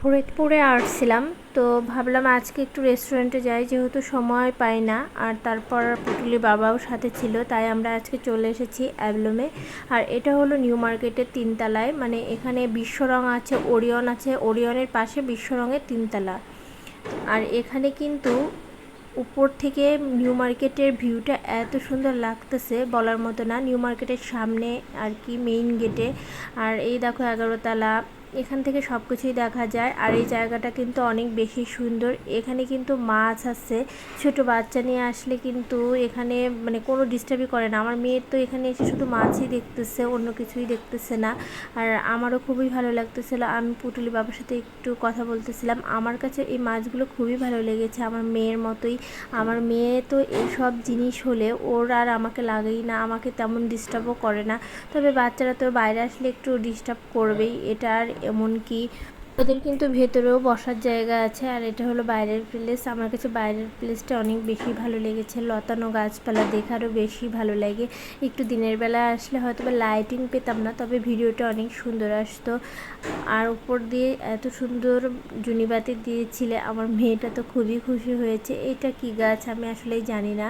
ফরিদপুরে আসছিলাম, তো ভাবলাম আজকে একটু রেস্টুরেন্টে যাই, যেহেতু সময় পাই না। আর তারপর পুটুলি বাবাও সাথে ছিল, তাই আমরা আজকে চলে এসেছি অ্যাভলমে আর এটা হলো নিউ মার্কেটের তিনতলায় মানে এখানে বিশ্বরং আছে, ওরিয়ন আছে, ওরিয়নের পাশে বিশ্বরঙের তিনতলা। আর এখানে কিন্তু উপর থেকে নিউ মার্কেটের ভিউটা এত সুন্দর লাগতেছে, বলার মতো না। নিউ মার্কেটের সামনে আর কি মেইন গেটে আর এই দেখো এগারোতলা এখান থেকে সব কিছুই দেখা যায়। আর এই জায়গাটা কিন্তু অনেক বেশি সুন্দর। এখানে কিন্তু মাছ আছে। ছোট বাচ্চা নিয়ে আসলে কিন্তু এখানে মানে কোনো ডিস্টার্বই করে না। আমার মেয়ের তো এখানে এসে শুধু মাছই দেখতেছে, অন্য কিছুই দেখতেছে না। আর আমারও খুবই ভালো লাগতেছিল। আমি পুটুলি বাবার সাথে একটু কথা বলতেছিলাম। আমার কাছে এই মাছগুলো খুবই ভালো লেগেছে আমার মেয়ের মতোই। আমার মেয়ে তো এইসব জিনিস হলে ওর আর আমাকে লাগেই না, আমাকে তেমন ডিস্টার্বও করে না। তবে বাচ্চারা তো বাইরে আসলে একটু ডিস্টার্ব করবেই। এটা আর এমনকি ওদের কিন্তু ভেতরেও বসার জায়গা আছে, আর এটা হলো বাইরের প্লেস আমার কাছে বাইরের প্লেসটা অনেক বেশি ভালো লেগেছে। লতানো গাছপালা দেখারও বেশি ভালো লাগে। একটু দিনের বেলা আসলে হয়তো বা লাইটিং পেতাম না, তবে ভিডিওটা অনেক সুন্দর আসতো। আর উপর দিয়ে এত সুন্দর জুনিবাতি দিয়েছিলে, আমার মেয়েটা তো খুবই খুশি হয়েছে। এটা কি গাছ আমি আসলেই জানি না।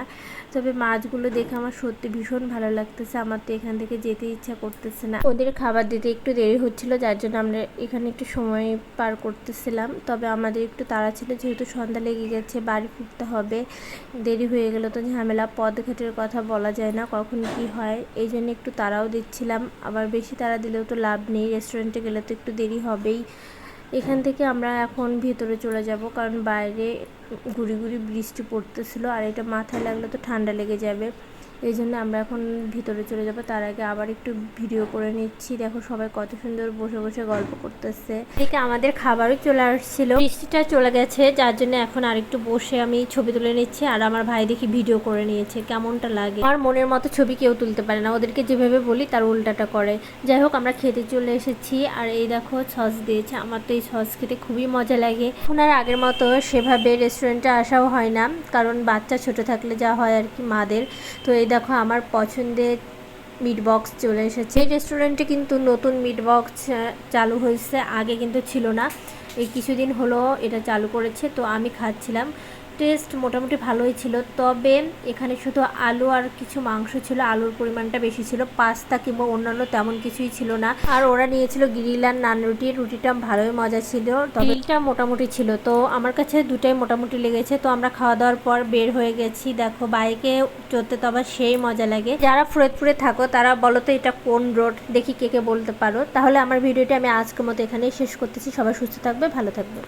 তবে মাছগুলো দেখে আমার সত্যি ভীষণ ভালো লাগতেছে। আমার তো এখান থেকে যেতে ইচ্ছা করতেছে না। ওদের খাবার দিতে একটু দেরি হচ্ছিল, যার জন্য আমরা এখানে একটু সময় পার করতেছিলাম। তবে আমাদের একটু তাড়া ছিল, যেহেতু সন্ধ্যা লেগে গেছে, বাড়ি ফিরতে হবে, দেরি হয়ে গেলে তো ঝামেলা, পদঘাটের কথা বলা যায় না কখন কি হয়, এই জন্য একটু তাড়াও দিচ্ছিলাম। আবার বেশি তাড়া দিলেও তো লাভ নেই রেস্টুরেন্টে গেলে তো একটু দেরি হবেই। এখান থেকে আমরা এখন ভিতরে চলে যাব, কারণ বাইরে গুড়ি গুড়ি বৃষ্টি পড়তেছিল, আর এটা মাথায় লাগলে তো ঠান্ডা লেগে যাবে। এই জন্য আমরা এখন ভিতরে চলে যাব। তার আগে আবার একটু ভিডিও করে নিচ্ছি। দেখো সবাই কত সুন্দর বসে বসে গল্প করতেছে। এদিকে আমাদের খাবারও চলে আসছিল। বৃষ্টিটা চলে গেছে, যার জন্য এখন আরেকটু বসে আমি ছবি তুলে নিচ্ছি আর আমার ভাই দেখি ভিডিও করে নিয়েছে। কেমনটা লাগে? আমার মনের মতো ছবি কেউ তুলতে পারে না। ওদেরকে যেভাবে বলি তার উল্টাটা করে। যাই হোক, আমরা খেতে চলে এসেছি। আর এই দেখো সস দিয়েছে। আমার তো এই সস খেতে খুবই মজা লাগে। এখন আর আগের মতো সেভাবে রেস্টুরেন্টে আসাও হয় না। কারণ বাচ্চা ছোট থাকলে যা হয় আর কি মাদের। তো এই দেখো, আমার পছন্দের মিট বক্স চলে এসেছে। এই রেস্টুরেন্টে কিন্তু নতুন মিট বক্স চালু হয়েছে, আগে কিন্তু ছিল না। এই কিছুদিন হলো এটা চালু করেছে, তো আমি খাচ্ছিলাম। টেস্ট মোটামুটি ভালোই ছিল। তবে এখানে শুধু আলু আর কিছু মাংস ছিল, আলুর পরিমাণটা বেশি ছিল। পাস্তা কিংবা অন্যান্য তেমন কিছুই ছিল না। আর ওরা নিয়েছিল গ্রিল আর নান রুটি। রুটিটা ভালোই মজা ছিল। গ্রিলটা মোটামুটি ছিল। তো আমার কাছে দুটাই মোটামুটি লেগেছে। তো আমরা খাওয়া দাওয়ার পর বের হয়ে গেছি। দেখো, বাইকে চড়তে তো আবার সেই মজা লাগে। যারা ফরিদপুরে থাকো, তারা বলো তো এটা কোন রোড দেখি কে কে বলতে পারো। তাহলে আমার ভিডিওটি আমি আজকের মতো এখানেই শেষ করতেছি। সবাই সুস্থ থাকবে, ভালো থাকবে।